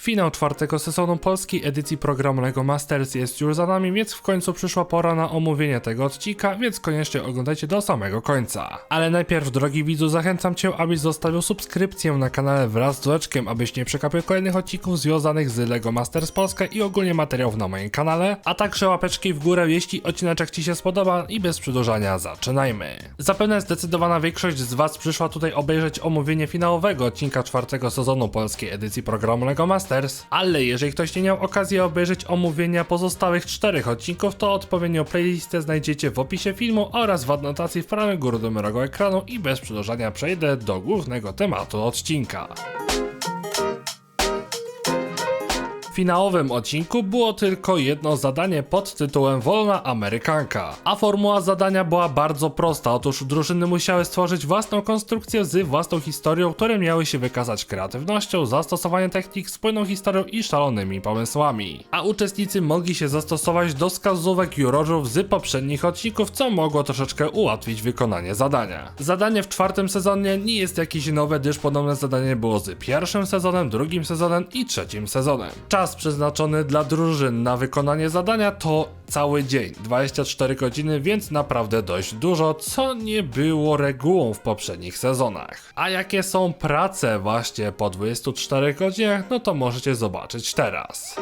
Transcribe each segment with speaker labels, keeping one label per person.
Speaker 1: Finał czwartego sezonu polskiej edycji programu LEGO Masters jest już za nami, więc w końcu przyszła pora na omówienie tego odcinka, więc koniecznie oglądajcie do samego końca. Ale najpierw, drogi widzu, zachęcam Cię, abyś zostawił subskrypcję na kanale wraz z dzwoneczkiem, abyś nie przegapił kolejnych odcinków związanych z LEGO Masters Polska i ogólnie materiałów na moim kanale, a także łapeczki w górę, jeśli odcineczek Ci się spodoba i bez przedłużania zaczynajmy. Zapewne zdecydowana większość z Was przyszła tutaj obejrzeć omówienie finałowego odcinka czwartego sezonu polskiej edycji programu LEGO Masters, ale jeżeli ktoś nie miał okazji obejrzeć omówienia pozostałych czterech odcinków, to odpowiednią playlistę znajdziecie w opisie filmu oraz w adnotacji w prawym górnym rogu ekranu i bez przedłużania przejdę do głównego tematu odcinka. Finałowym odcinku było tylko jedno zadanie pod tytułem Wolna Amerykanka, a formuła zadania była bardzo prosta. Otóż drużyny musiały stworzyć własną konstrukcję z własną historią, które miały się wykazać kreatywnością, zastosowaniem technik, spójną historią i szalonymi pomysłami. A uczestnicy mogli się zastosować do wskazówek jurorów z poprzednich odcinków, co mogło troszeczkę ułatwić wykonanie zadania. Zadanie w czwartym sezonie nie jest jakieś nowe, gdyż podobne zadanie było z pierwszym sezonem, drugim sezonem i trzecim sezonem. Czas przeznaczony dla drużyn na wykonanie zadania to cały dzień, 24 godziny, więc naprawdę dość dużo, co nie było regułą w poprzednich sezonach. A jakie są prace właśnie po 24 godzinach, no to możecie zobaczyć teraz.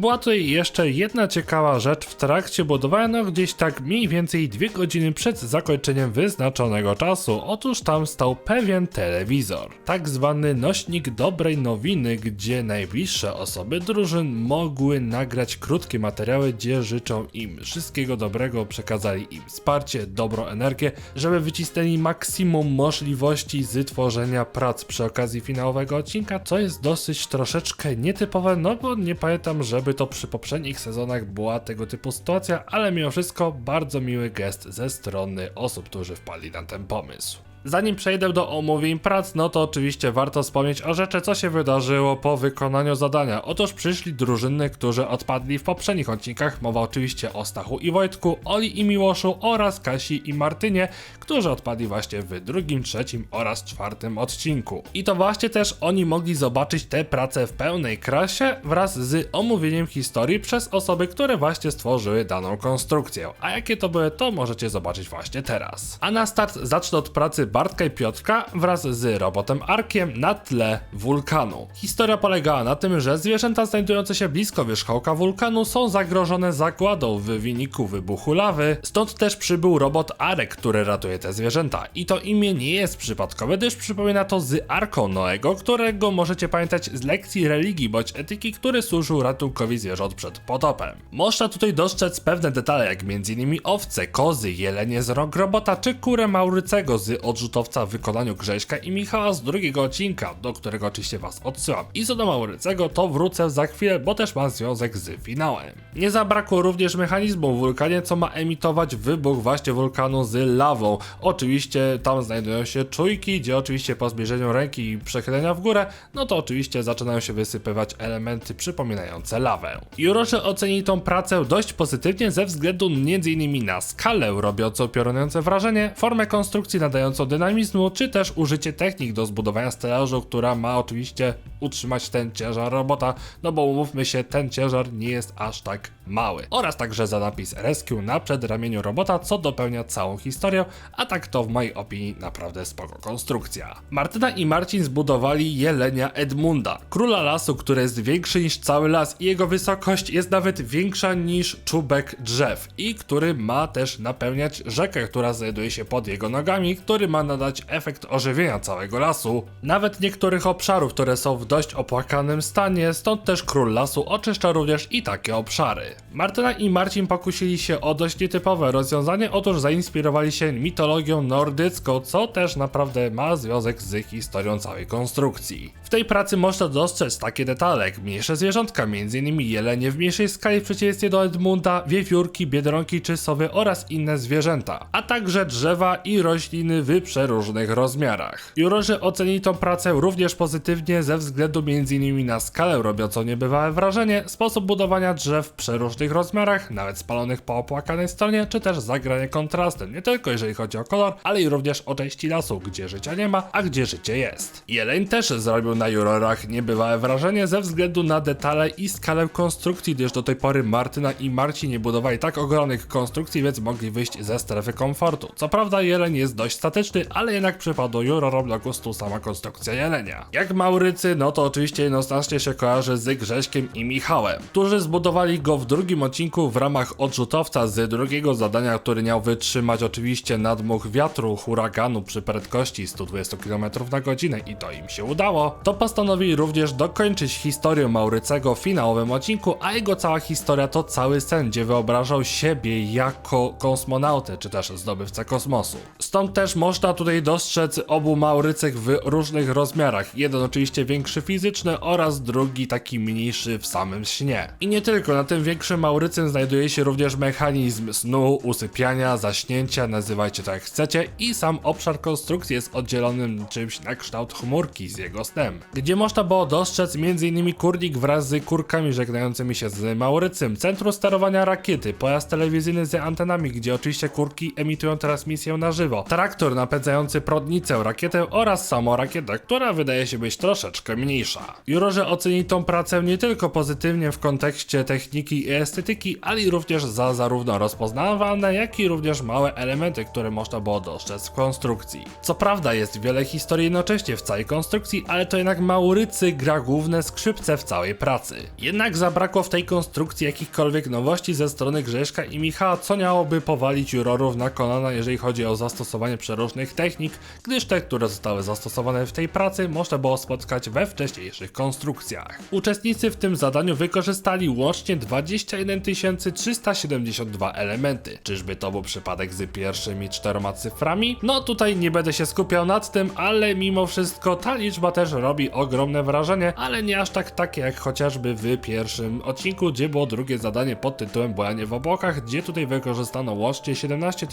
Speaker 1: Była tutaj jeszcze jedna ciekawa rzecz w trakcie budowania, gdzieś tak mniej więcej dwie godziny przed zakończeniem wyznaczonego czasu. Otóż tam stał pewien telewizor, tak zwany nośnik dobrej nowiny, gdzie najbliższe osoby drużyn mogły nagrać krótkie materiały, gdzie życzą im wszystkiego dobrego, przekazali im wsparcie, dobrą energię, żeby wycisnęli maksimum możliwości z tworzenia prac przy okazji finałowego odcinka, co jest dosyć troszeczkę nietypowe, no bo nie pamiętam, żeby to przy poprzednich sezonach była tego typu sytuacja, ale mimo wszystko bardzo miły gest ze strony osób, którzy wpadli na ten pomysł. Zanim przejdę do omówień prac, no to oczywiście warto wspomnieć o rzeczy, co się wydarzyło po wykonaniu zadania. Otóż przyszli drużyny, którzy odpadli w poprzednich odcinkach. Mowa oczywiście o Stachu i Wojtku, Oli i Miłoszu oraz Kasi i Martynie, którzy odpadli właśnie w drugim, trzecim oraz czwartym odcinku. I to właśnie też oni mogli zobaczyć te prace w pełnej krasie wraz z omówieniem historii przez osoby, które właśnie stworzyły daną konstrukcję. A jakie to były, to możecie zobaczyć właśnie teraz. A na start zacznę od pracy Bartka i Piotrka wraz z robotem Arkiem na tle wulkanu. Historia polegała na tym, że zwierzęta znajdujące się blisko wierzchołka wulkanu są zagrożone zagładą w wyniku wybuchu lawy, stąd też przybył robot Arek, który ratuje te zwierzęta. I to imię nie jest przypadkowe, gdyż przypomina to z Arką Noego, którego możecie pamiętać z lekcji religii bądź etyki, który służył ratunkowi zwierząt przed potopem. Można tutaj dostrzec pewne detale, jak m.in. owce, kozy, jelenie z rąk robota, czy kurę Maurycego z odrzutowca w wykonaniu Grześka i Michała z drugiego odcinka, do którego oczywiście was odsyłam. I co do Maurycego, to wrócę za chwilę, bo też ma związek z finałem. Nie zabrakło również mechanizmu w wulkanie, co ma emitować wybuch właśnie wulkanu z lawą. Oczywiście tam znajdują się czujki, gdzie oczywiście po zbliżeniu ręki i przechylenia w górę, no to oczywiście zaczynają się wysypywać elementy przypominające lawę. Jurorzy ocenili tą pracę dość pozytywnie ze względu m.in. na skalę robiącą piorunujące wrażenie, formę konstrukcji nadającą dynamizmu, czy też użycie technik do zbudowania stelażu, która ma oczywiście utrzymać ten ciężar robota, no bo umówmy się, ten ciężar nie jest aż tak mały. Oraz także za napis Rescue na przedramieniu robota, co dopełnia całą historię, a tak to w mojej opinii naprawdę spoko konstrukcja. Martyna i Marcin zbudowali jelenia Edmunda, króla lasu, który jest większy niż cały las i jego wysokość jest nawet większa niż czubek drzew i który ma też napełniać rzekę, która znajduje się pod jego nogami, który ma nadać efekt ożywienia całego lasu, nawet niektórych obszarów, które są w dość opłakanym stanie, stąd też król lasu oczyszcza również i takie obszary. Martyna i Marcin pokusili się o dość nietypowe rozwiązanie, otóż zainspirowali się mitologią nordycką, co też naprawdę ma związek z historią całej konstrukcji. W tej pracy można dostrzec takie detale jak mniejsze zwierzątka, m.in. jelenie w mniejszej skali w przeciwieństwie do Edmunda, wiewiórki, biedronki czy sowy oraz inne zwierzęta, a także drzewa i rośliny w przeróżnych rozmiarach. Jurorzy ocenili tą pracę również pozytywnie ze względu m.in. na skalę robiącą niebywałe wrażenie, sposób budowania drzew w przeróżnych rozmiarach, nawet spalonych po opłakanej stronie, czy też zagranie kontrastem, nie tylko jeżeli chodzi o kolor, ale i również o części lasu, gdzie życia nie ma, a gdzie życie jest. Jeleń też zrobił na jurorach niebywałe wrażenie ze względu na detale i skalę konstrukcji, gdyż do tej pory Martyna i Marci nie budowali tak ogromnych konstrukcji, więc mogli wyjść ze strefy komfortu. Co prawda jeleń jest dość statyczny, ale jednak przypadł jurorom do gustu sama konstrukcja jelenia. Jak Maurycy, no to oczywiście jednoznacznie się kojarzy z Grześkiem i Michałem, którzy zbudowali go w drugim odcinku w ramach odrzutowca z drugiego zadania, który miał wytrzymać oczywiście nadmuch wiatru, huraganu przy prędkości 120 km na godzinę i to im się udało. To postanowili również dokończyć historię Maurycego w finałowym odcinku, a jego cała historia to cały sen, gdzie wyobrażał siebie jako kosmonautę, czy też zdobywcę kosmosu. Stąd też można tutaj dostrzec obu Maurycych w różnych rozmiarach. Jeden oczywiście większy fizyczny oraz drugi taki mniejszy w samym śnie. I nie tylko, na tym większym Maurycym znajduje się również mechanizm snu, usypiania, zaśnięcia, nazywajcie to jak chcecie i sam obszar konstrukcji jest oddzielonym czymś na kształt chmurki z jego snem, gdzie można było dostrzec m.in. kurnik wraz z kurkami żegnającymi się z Maurycym, centrum sterowania rakiety, pojazd telewizyjny z antenami, gdzie oczywiście kurki emitują transmisję na żywo, traktor napędzający prądnicę, rakietę oraz samą rakietę, która wydaje się być troszeczkę mniejsza. Jurorzy ocenili tą pracę nie tylko pozytywnie w kontekście techniki i estetyki, ale i również za zarówno rozpoznawalne, jak i również małe elementy, które można było dostrzec w konstrukcji. Co prawda jest wiele historii jednocześnie w całej konstrukcji, ale to jednak Maurycy gra główne skrzypce w całej pracy. Jednak zabrakło w tej konstrukcji jakichkolwiek nowości ze strony Grześka i Michała, co miałoby powalić jurorów na kolana, jeżeli chodzi o zastosowanie przeróżnych technik, gdyż te, które zostały zastosowane w tej pracy, można było spotkać we wcześniejszych konstrukcjach. Uczestnicy w tym zadaniu wykorzystali łącznie 21 372 elementy. Czyżby to był przypadek z pierwszymi czteroma cyframi? No tutaj nie będę się skupiał nad tym, ale mimo wszystko ta liczba też robi ogromne wrażenie, ale nie aż tak takie jak chociażby w pierwszym odcinku, gdzie było drugie zadanie pod tytułem Bojanie w obłokach, gdzie tutaj wykorzystano łącznie 17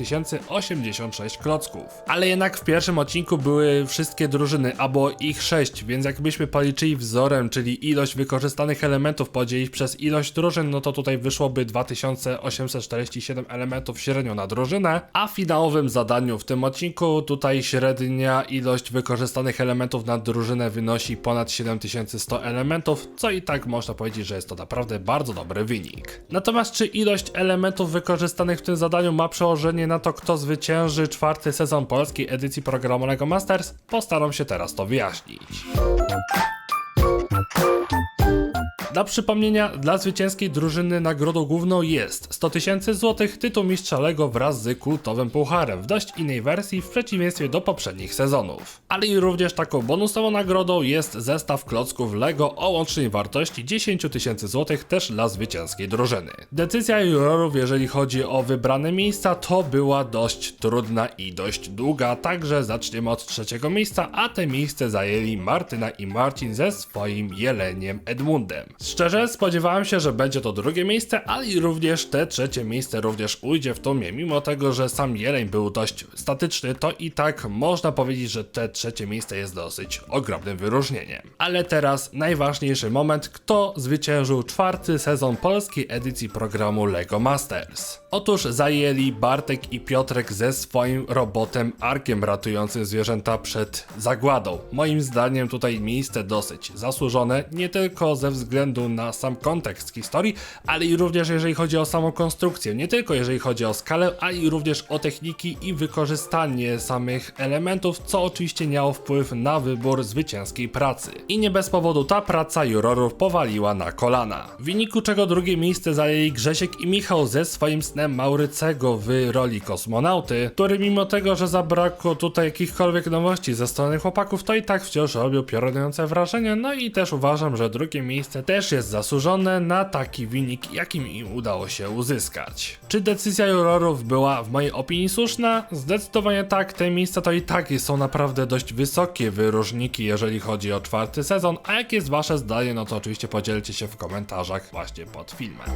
Speaker 1: 086 klocków. Ale jednak w pierwszym odcinku były wszystkie drużyny, albo ich 6, więc jakbyśmy policzyli wzorem, czyli ilość wykorzystanych elementów podzielić przez ilość drużyn, no to tutaj wyszłoby 2847 elementów średnio na drużynę, a w finałowym zadaniu w tym odcinku tutaj średnia ilość wykorzystanych elementów na drużynę wynosi ponad 7100 elementów, co i tak można powiedzieć, że jest to naprawdę bardzo dobry wynik. Natomiast czy ilość elementów wykorzystanych w tym zadaniu ma przełożenie na to, kto zwycięży czwarty sezon polskiej edycji programu LEGO Masters? Postaram się teraz to wyjaśnić. Dla przypomnienia, dla zwycięskiej drużyny nagrodą główną jest 100 tysięcy złotych, tytuł mistrza Lego wraz z kultowym pucharem w dość innej wersji w przeciwieństwie do poprzednich sezonów. Ale i również taką bonusową nagrodą jest zestaw klocków Lego o łącznej wartości 10 tysięcy złotych też dla zwycięskiej drużyny. Decyzja jurorów jeżeli chodzi o wybrane miejsca to była dość trudna i dość długa, także zaczniemy od trzeciego miejsca, a te miejsce zajęli Martyna i Marcin ze swoim jeleniem Edmundem. Szczerze spodziewałem się, że będzie to drugie miejsce, ale i również te trzecie miejsce również ujdzie w tłumie. Mimo tego, że sam jeleń był dość statyczny, to i tak można powiedzieć, że te trzecie miejsce jest dosyć ogromnym wyróżnieniem. Ale teraz najważniejszy moment, kto zwyciężył czwarty sezon polskiej edycji programu LEGO Masters. Otóż zajęli Bartek i Piotrek ze swoim robotem Arkiem ratującym zwierzęta przed zagładą. Moim zdaniem tutaj miejsce dosyć zasłużone, nie tylko ze względu na sam kontekst historii, ale i również jeżeli chodzi o samą konstrukcję. Nie tylko jeżeli chodzi o skalę, ale i również o techniki i wykorzystanie samych elementów, co oczywiście miało wpływ na wybór zwycięskiej pracy. I nie bez powodu ta praca jurorów powaliła na kolana. W wyniku czego drugie miejsce zajęli Grzesiek i Michał ze swoim Maurycego w roli kosmonauty, który mimo tego, że zabrakło tutaj jakichkolwiek nowości ze strony chłopaków, to i tak wciąż robił piorunujące wrażenie, no i też uważam, że drugie miejsce też jest zasłużone na taki wynik, jakim im udało się uzyskać. Czy decyzja jurorów była w mojej opinii słuszna? Zdecydowanie tak, te miejsca to i tak są naprawdę dość wysokie wyróżniki, jeżeli chodzi o czwarty sezon, a jakie jest wasze zdanie, no to oczywiście podzielcie się w komentarzach właśnie pod filmem.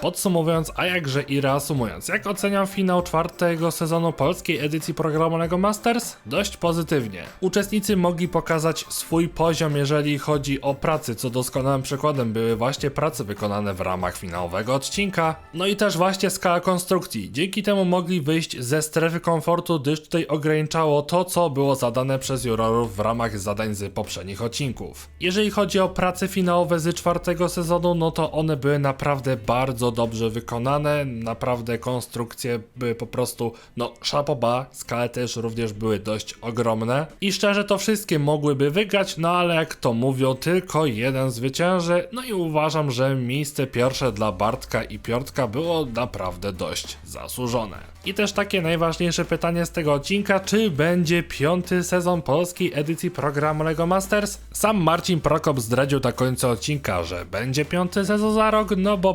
Speaker 1: Podsumowując, a jakże i reasumując, jak oceniam finał czwartego sezonu polskiej edycji programu LEGO Masters? Dość pozytywnie. Uczestnicy mogli pokazać swój poziom, jeżeli chodzi o pracy, co doskonałym przykładem były właśnie prace wykonane w ramach finałowego odcinka. No i też właśnie skala konstrukcji. Dzięki temu mogli wyjść ze strefy komfortu, gdyż tutaj ograniczało to, co było zadane przez jurorów w ramach zadań z poprzednich odcinków. Jeżeli chodzi o prace finałowe z czwartego sezonu, no to one były naprawdę bardzo dobrze wykonane, naprawdę konstrukcje były po prostu, no szapoba, skale też również były dość ogromne i szczerze to wszystkie mogłyby wygrać, no ale jak to mówią, tylko jeden zwycięży, no i uważam, że miejsce pierwsze dla Bartka i Piątka było naprawdę dość zasłużone. I też takie najważniejsze pytanie z tego odcinka, czy będzie piąty sezon polskiej edycji programu LEGO Masters? Sam Marcin Prokop zdradził na końcu odcinka, że będzie piąty sezon za rok, no bo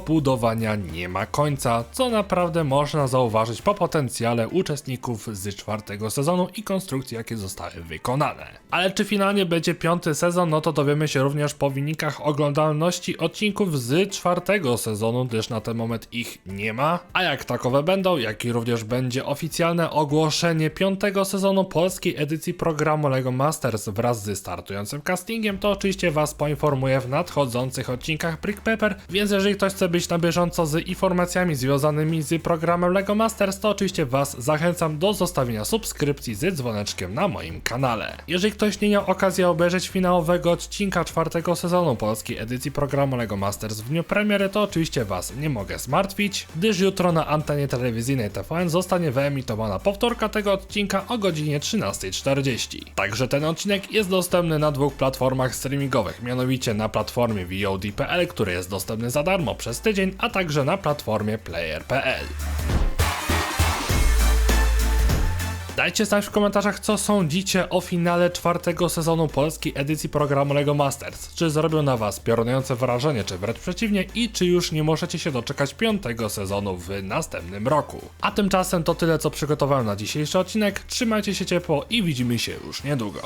Speaker 1: nie ma końca, co naprawdę można zauważyć po potencjale uczestników z czwartego sezonu i konstrukcji, jakie zostały wykonane. Ale czy finalnie będzie piąty sezon, no to dowiemy się również po wynikach oglądalności odcinków z czwartego sezonu, gdyż na ten moment ich nie ma. A jak takowe będą, jak i również będzie oficjalne ogłoszenie piątego sezonu polskiej edycji programu LEGO Masters wraz ze startującym castingiem, to oczywiście Was poinformuję w nadchodzących odcinkach Brick Pepper, więc jeżeli ktoś chce być na bieżąco z informacjami związanymi z programem LEGO Masters, to oczywiście Was zachęcam do zostawienia subskrypcji z dzwoneczkiem na moim kanale. Jeżeli ktoś nie miał okazji obejrzeć finałowego odcinka czwartego sezonu polskiej edycji programu LEGO Masters w dniu premiery, to oczywiście Was nie mogę zmartwić, gdyż jutro na antenie telewizyjnej TVN zostanie wyemitowana powtórka tego odcinka o godzinie 13.40. Także ten odcinek jest dostępny na dwóch platformach streamingowych, mianowicie na platformie VOD.pl, który jest dostępny za darmo przez tydzień, a także na platformie Player.pl. Dajcie znać w komentarzach, co sądzicie o finale czwartego sezonu polskiej edycji programu LEGO Masters. Czy zrobił na Was piorunujące wrażenie, czy wręcz przeciwnie i czy już nie możecie się doczekać piątego sezonu w następnym roku. A tymczasem to tyle, co przygotowałem na dzisiejszy odcinek. Trzymajcie się ciepło i widzimy się już niedługo.